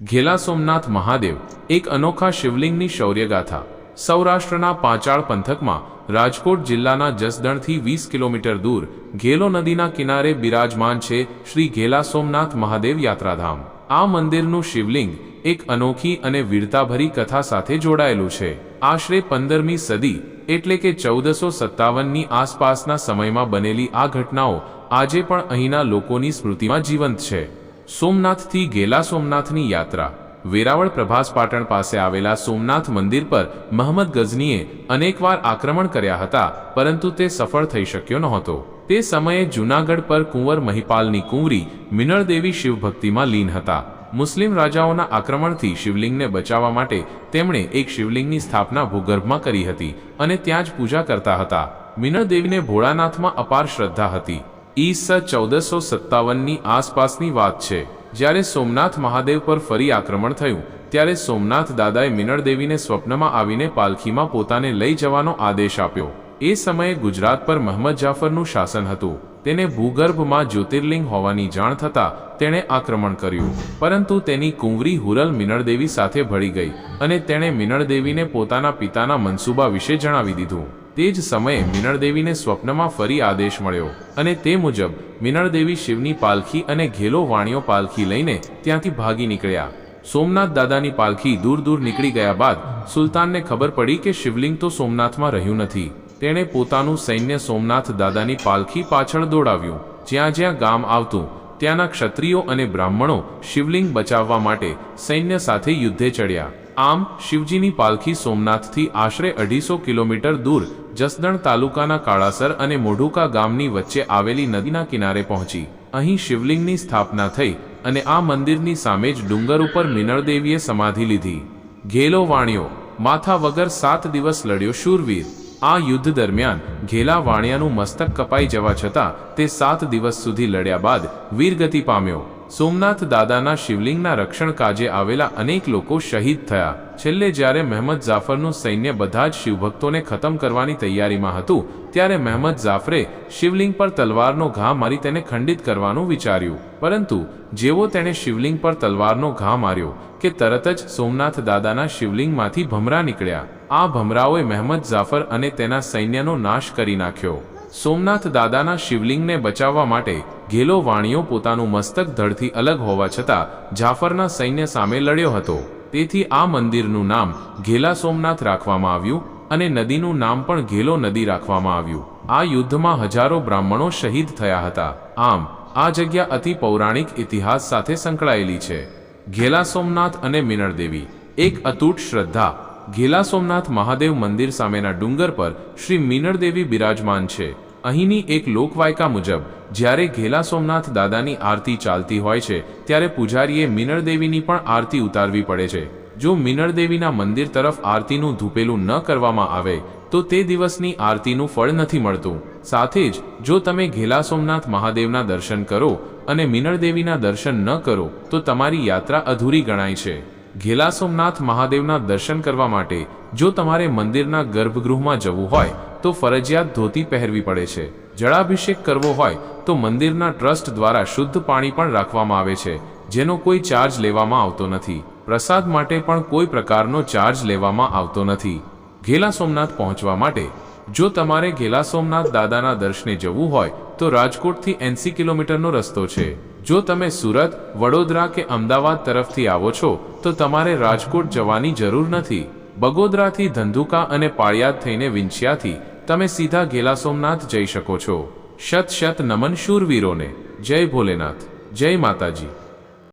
ઘેલા સોમનાથ મહાદેવ એક અનોખા શિવલિંગની શૌર્યગાથા. સૌરાષ્ટ્રના પાંચાળ પંથકમાં રાજકોટ જિલ્લાના જસદણથી વીસ કિલોમીટર દૂર ઘેલો નદીના કિનારે બિરાજમાન છે શ્રી ઘેલા સોમનાથ મહાદેવ યાત્રાધામ. આ મંદિરનું શિવલિંગ એક અનોખી અને વીરતાભરી કથા સાથે જોડાયેલું છે. આશરે પંદરમી સદી એટલે કે ચૌદસો સત્તાવનની આસપાસના સમયમાં બનેલી આ ઘટનાઓ આજે પણ અહીંના લોકોની સ્મૃતિમાં જીવંત છે. સોમનાથથી ગેલા સોમનાથની યાત્રા. વેરાવળ પ્રભાસ પાટણ પાસે આવેલા સોમનાથ મંદિર પર મહંમદ ગઝનીએ અનેકવાર આક્રમણ કર્યા હતા, પરંતુ તે સફળ થઈ શક્યો નહોતો. તે સમયે જૂનાગઢ પર કુંવર મહિપાલની કુંવરી મિનળદેવી શિવભક્તિમાં લીન હતા. મુસ્લિમ રાજાઓના આક્રમણથી શિવલિંગને બચાવવા માટે તેમણે એક શિવલિંગની સ્થાપના ભૂગર્ભમાં કરી હતી અને ત્યાં જ પૂજા કરતા હતા. મિનળદેવીને ભોળાનાથમાં અપાર શ્રદ્ધા હતી. ઈસ ચૌદસો સત્તાવનની આસપાસની વાત છે. જ્યારે સોમનાથ મહાદેવ પર ફરી આક્રમણ થયું, ત્યારે સોમનાથ દાદાએ મિનળદેવીને સ્વપ્નમાં આવીને પાલખીમાં પોતાને લઈ જવાનો આદેશ આપ્યો. એ સમયે ગુજરાત પર મહંમદ જાફરનું શાસન હતું. તેને ભૂગર્ભમાં જ્યોતિર્લિંગ હોવાની જાણ થતાં તેણે આક્રમણ કર્યું. પરંતુ તેની કુંવરી હુરલ મિનળદેવી સાથે ભળી ગઈ અને તેણે મિનળદેવીને પોતાના પિતાના મનસૂબા વિશે જણાવી દીધું. તે જ સમયે મિનળદેવીને સ્વપ્નમાં ફરી આદેશ મળ્યો અને તે મુજબ મિનળદેવી શિવની પાલખી અને ઘેલો વાણીઓ પાલખી લઈને ત્યાંથી ભાગી નીકળ્યા. સોમનાથ દાદાની પાલખી દૂર દૂર નીકળી ગયા બાદ સુલતાનને ખબર પડી કે શિવલિંગ તો સોમનાથમાં રહ્યું નથી. તેણે પોતાનું સૈન્ય સોમનાથ દાદાની પાલખી પાછળ દોડાવ્યું. જ્યાં જ્યાં ગામ આવતું, ત્યાંના ક્ષત્રિયો અને બ્રાહ્મણો શિવલિંગ બચાવવા માટે સૈન્ય સાથે યુદ્ધે ચડ્યા. આમ, શિવજીની પાલખી સોમનાથથી આશરે અઢીસો કિલોમીટર દૂર જસદણ તાલુકાના કાળાસર અને મોઢુકા ગામની વચ્ચે આવેલી નદીના કિનારે પહોંચી. અહીં શિવલિંગની સ્થાપના થઈ અને આ મંદિરની સામે જ ડુંગર ઉપર મિનળદેવીએ સમાધિ લીધી. ઘેલો વાણિયો, માથા વગર સાત દિવસ લડ્યો શૂરવીર. આ યુદ્ધ દરમિયાન ઘેલા વાણિયાનું મસ્તક કપાઈ જવા છતાં તે સાત દિવસ સુધી લડ્યા બાદ વીરગતિ પામ્યો. સોમનાથ દાદાના શિવલિંગના રક્ષણ કાજે આવેલા અનેક લોકો શહીદ થયા. છેલ્લે જ્યારે મહેમદ જાફરનું સૈન્ય બધા જ શિવભક્તોને ખતમ કરવાની તૈયારીમાં હતું, ત્યારે મહેમદ જાફરે શિવલિંગ પર તલવારનો ઘા મારી તેને ખંડિત કરવાનું વિચાર્યું. પરંતુ જેવો તેણે શિવલિંગ પર તલવારનો ઘા માર્યો કે તરત જ સોમનાથ દાદાના શિવલિંગમાંથી ભમરા નીકળ્યા. આ ભમરાઓએ મહેમદ જાફર અને તેના સૈન્યનો નાશ કરી નાખ્યો. સોમનાથ દાદાના શિવલિંગને બચાવવા માટે ઘેલો વાણિયો પોતાનું મસ્તક ધડથી અલગ હોવા છતાં જાફરના સૈન્ય સામે લડ્યો હતો. તેથી આ મંદિરનું નામ ઘેલા સોમનાથ રાખવામાં આવ્યું અને નદીનું નામ પણ ઘેલો નદી રાખવામાં આવ્યું. આ યુદ્ધમાં હજારો બ્રાહ્મણો શહીદ થયા હતા. આમ, આ જગ્યા અતિ પૌરાણિક ઇતિહાસ સાથે સંકળાયેલી છે. ઘેલા સોમનાથ અને મિનળદેવી એક અતૂટ શ્રદ્ધા. ઘેલા સોમનાથ મહાદેવ મંદિર સામેના ડુંગર પર શ્રી મીનળદેવી બિરાજમાન છે. અહીંની એક લોકવાયકા મુજબ, જ્યારે ઘેલા સોમનાથ દાદાની આરતી ચાલતી હોય છે, ત્યારે પૂજારીએ મિનળદેવીની પણ આરતી ઉતારવી પડે છે. જો મિનળદેવીના મંદિર તરફ આરતીનું ધૂપેલું ન કરવામાં આવે, તો તે દિવસની આરતીનું ફળ નથી મળતું. સાથે જ, જો તમે ઘેલા સોમનાથ મહાદેવના દર્શન કરો અને મિનળદેવીના દર્શન ન કરો, તો તમારી યાત્રા અધૂરી ગણાય છે. ઘેલા સોમનાથ મહાદેવના દર્શન કરવા માટે, જો તમારે મંદિરના ગર્ભગૃહમાં જવું હોય તો ફરજિયાત ધોતી પહેરવી પડે છે. જળાભિષેક કરવો હોય તો મંદિરના ટ્રસ્ટ દ્વારા શુદ્ધ પાણી પણ રાખવામાં આવે છે, જેનો કોઈ ચાર્જ લેવામાં આવતો નથી. પ્રસાદ માટે પણ કોઈ પ્રકારનો ચાર્જ લેવામાં આવતો નથી. ઘેલા સોમનાથ પહોંચવા માટે, જો તમારે ઘેલા સોમનાથ દાદાના દર્શને જવું હોય, તો રાજકોટથી એંસી કિલોમીટરનો રસ્તો છે. જો તમે સુરત, વડોદરા કે અમદાવાદ તરફથી આવો છો, તો તમારે રાજકોટ જવાની જરૂર નથી. બગોદરાથી ધંધુકા અને પાળિયાદ થઈને વિંછિયાથી તમે સીધા ઘેલા સોમનાથ જઈ શકો છો. શત શત નમન શૂરવીરોને. જય ભોલેનાથ. જય માતાજી.